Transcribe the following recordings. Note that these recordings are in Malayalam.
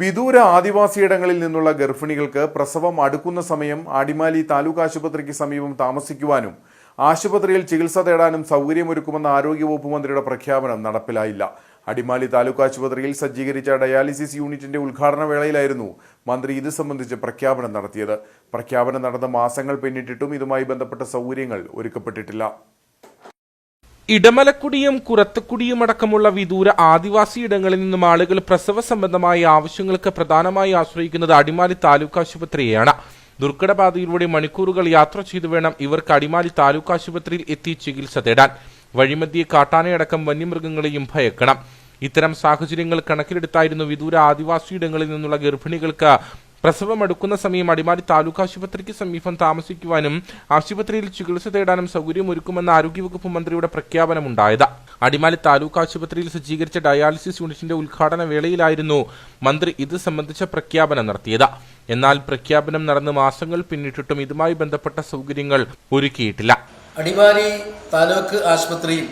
വിദൂര ആദിവാസിയിടങ്ങളിൽ നിന്നുള്ള ഗർഭിണികൾക്ക് പ്രസവം അടുക്കുന്ന സമയം ആടിമാലി താലൂക്ക് ആശുപത്രിക്ക് സമീപം താമസിക്കുവാനും ആശുപത്രിയിൽ ചികിത്സ തേടാനും സൗകര്യമൊരുക്കുമെന്ന ആരോഗ്യവകുപ്പ് മന്ത്രിയുടെ പ്രഖ്യാപനം നടപ്പിലായില്ല. അടിമാലി താലൂക്ക് ആശുപത്രിയിൽ സജ്ജീകരിച്ച ഡയാലിസിസ് യൂണിറ്റിന്റെ ഉദ്ഘാടന വേളയിലായിരുന്നു മന്ത്രി ഇത് സംബന്ധിച്ച് പ്രഖ്യാപനം നടത്തിയത്. പ്രഖ്യാപനം നടന്ന മാസങ്ങൾ പിന്നിട്ടിട്ടും ഇതുമായി ബന്ധപ്പെട്ട സൗകര്യങ്ങൾ ഒരുക്കപ്പെട്ടിട്ടില്ല. ഇടമലക്കുടിയും കുറത്തക്കുടിയും അടക്കമുള്ള വിദൂര ആദിവാസി ഇടങ്ങളിൽ നിന്നും ആളുകൾ പ്രസവ സംബന്ധമായ ആവശ്യങ്ങൾക്ക് പ്രധാനമായി ആശ്രയിക്കുന്നത് അടിമാലി താലൂക്ക് ആശുപത്രിയെയാണ്. ദുർഘടപാതയിലൂടെ മണിക്കൂറുകൾ യാത്ര ചെയ്തു വേണം ഇവർക്ക് അടിമാലി താലൂക്ക് ആശുപത്രിയിൽ എത്തി ചികിത്സ തേടാൻ. വഴിമധ്യേ കാട്ടാനയടക്കം വന്യമൃഗങ്ങളെയും ഭയക്കണം. ഇത്തരം സാഹചര്യങ്ങൾ കണക്കിലെടുത്തായിരുന്നു വിദൂര ആദിവാസിയിടങ്ങളിൽ നിന്നുള്ള ഗർഭിണികൾക്ക് പ്രസവം അടുക്കുന്ന സമയം അടിമാലി താലൂക്ക് ആശുപത്രിക്ക് സമീപം താമസിക്കുവാനും ആശുപത്രിയിൽ ചികിത്സ തേടാനും സൗകര്യമൊരുക്കുമെന്ന ആരോഗ്യവകുപ്പ് മന്ത്രിയുടെ പ്രഖ്യാപനമുണ്ടായത്. അടിമാലി താലൂക്ക് ആശുപത്രിയിൽ സജ്ജീകരിച്ച ഡയാലിസിസ് യൂണിറ്റിന്റെ ഉദ്ഘാടന വേളയിലായിരുന്നു മന്ത്രി ഇത് സംബന്ധിച്ച പ്രഖ്യാപനം നടത്തിയത്. എന്നാൽ പ്രഖ്യാപനം നടന്ന് മാസങ്ങൾ പിന്നിട്ടിട്ടും ഇതുമായി ബന്ധപ്പെട്ട സൗകര്യങ്ങൾ ഒരുക്കിയിട്ടില്ല. അടിമാലി താലൂക്ക് ആശുപത്രിയിൽ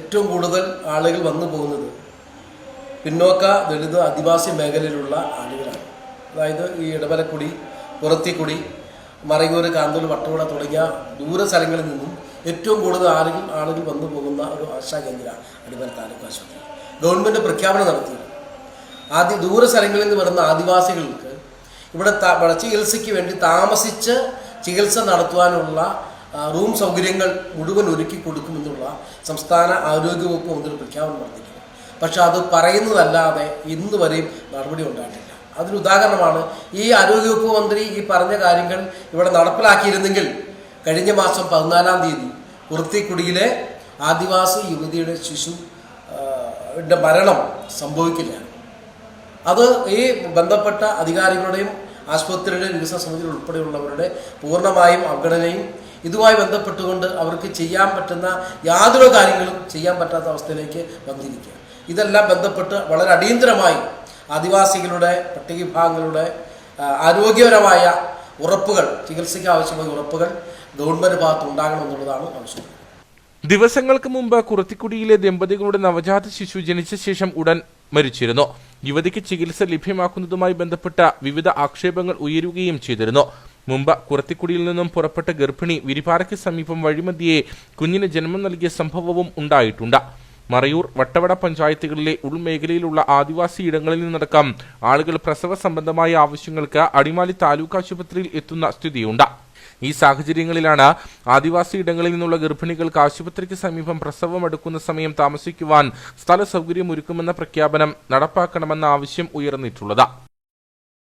ഏറ്റവും കൂടുതൽ ആളുകൾ വന്നു പോകുന്നത് പിന്നോക്ക ദളിത് ആദിവാസി മേഖലയിലുള്ള ആളുകളാണ്. അതായത് ഈ ഇടവലക്കുടി പുറത്തിക്കുടി മറയൂർ കാന്തൂർ വട്ടവട തുടങ്ങിയ ദൂര സ്ഥലങ്ങളിൽ നിന്നും ഏറ്റവും കൂടുതൽ ആളുകൾ ആളുകൾ വന്നു പോകുന്ന ഒരു ആശാ കേന്ദ്രമാണ് അടിമല താലൂക്ക് ആശുപത്രി. ഗവൺമെന്റ് പ്രഖ്യാപനം നടത്തി. ആദ്യ ദൂര സ്ഥലങ്ങളിൽ നിന്ന് വരുന്ന ആദിവാസികൾക്ക് ഇവിടെ ചികിത്സയ്ക്ക് വേണ്ടി താമസിച്ച് ചികിത്സ നടത്തുവാനുള്ള റൂം സൗകര്യങ്ങൾ മുഴുവൻ ഒരുക്കി കൊടുക്കുമെന്നുള്ള സംസ്ഥാന ആരോഗ്യവകുപ്പ് മന്ത്രി പ്രഖ്യാപനം നടത്തിയിട്ടുണ്ട്. പക്ഷെ അത് പറയുന്നതല്ലാതെ ഇന്ന് വരെയും നടപടി ഉണ്ടായിട്ടില്ല. അതിന് ഉദാഹരണമാണ് ഈ ആരോഗ്യവകുപ്പ് മന്ത്രി ഈ പറഞ്ഞ കാര്യങ്ങൾ ഇവിടെ നടപ്പിലാക്കിയിരുന്നെങ്കിൽ കഴിഞ്ഞ മാസം പതിനാലാം തീയതി കുർത്തിക്കുടിയിലെ ആദിവാസി യുവതിയുടെ ശിശു മരണം സംഭവിക്കില്ല അത് ഈ ബന്ധപ്പെട്ട അധികാരികളുടെയും ആശുപത്രിയുടെ വികസന സമിതി ഉൾപ്പെടെയുള്ളവരുടെ പൂർണമായും അവഗണനയും ഇതുമായി ബന്ധപ്പെട്ടുകൊണ്ട് അവർക്ക് ചെയ്യാൻ പറ്റുന്ന യാതൊരു കാര്യങ്ങളും ചെയ്യാൻ പറ്റാത്ത അവസ്ഥയിലേക്ക് വന്നിരിക്കുക ഇതെല്ലാം ബന്ധപ്പെട്ട് വളരെ അടിയന്തരമായി ആദിവാസികളുടെ പട്ടികവിഭാഗങ്ങളുടെ വിഭാഗങ്ങളുടെ ആരോഗ്യപരമായ ഉറപ്പുകൾ ചികിത്സയ്ക്ക് ആവശ്യമായ ഉറപ്പുകൾ ഗവൺമെന്റ് ഭാഗത്ത് ഉണ്ടാകണമെന്നുള്ളതാണ് ആവശ്യം. ദിവസങ്ങൾക്ക് മുമ്പ് കുറത്തിക്കുടിയിലെ ദമ്പതികളുടെ നവജാത ശിശു ജനിച്ച ശേഷം ഉടൻ മരിച്ചിരുന്നു. യുവതിക്ക് ചികിത്സ ലഭ്യമാക്കുന്നതുമായി ബന്ധപ്പെട്ട വിവിധ ആക്ഷേപങ്ങൾ ഉയരുകയും ചെയ്തിരുന്നു. മുമ്പ് കുറത്തിക്കുടിയിൽ നിന്നും പുറപ്പെട്ട ഗർഭിണി വിരിപാറയ്ക്ക് സമീപം വഴിമതിയെ കുഞ്ഞിന് ജന്മം നൽകിയ സംഭവവും ഉണ്ടായിട്ടുണ്ട്. മറയൂർ വട്ടവട പഞ്ചായത്തുകളിലെ ഉൾമേഖലയിലുള്ള ആദിവാസി ഇടങ്ങളിൽ നിന്നടക്കം ആളുകൾ പ്രസവ സംബന്ധമായ ആവശ്യങ്ങൾക്ക് അടിമാലി താലൂക്ക് ആശുപത്രിയിൽ എത്തുന്ന സ്ഥിതിയുണ്ട്. ഈ സാഹചര്യങ്ങളിലാണ് ആദിവാസി ഇടങ്ങളിൽ നിന്നുള്ള ഗർഭിണികൾക്ക് ആശുപത്രിക്ക് സമീപം പ്രസവം എടുക്കുന്ന സമയം താമസിക്കുവാൻ സ്ഥല സൗകര്യമൊരുക്കുമെന്ന പ്രഖ്യാപനം നടപ്പാക്കണമെന്ന ആവശ്യം ഉയർന്നിട്ടുള്ളത്.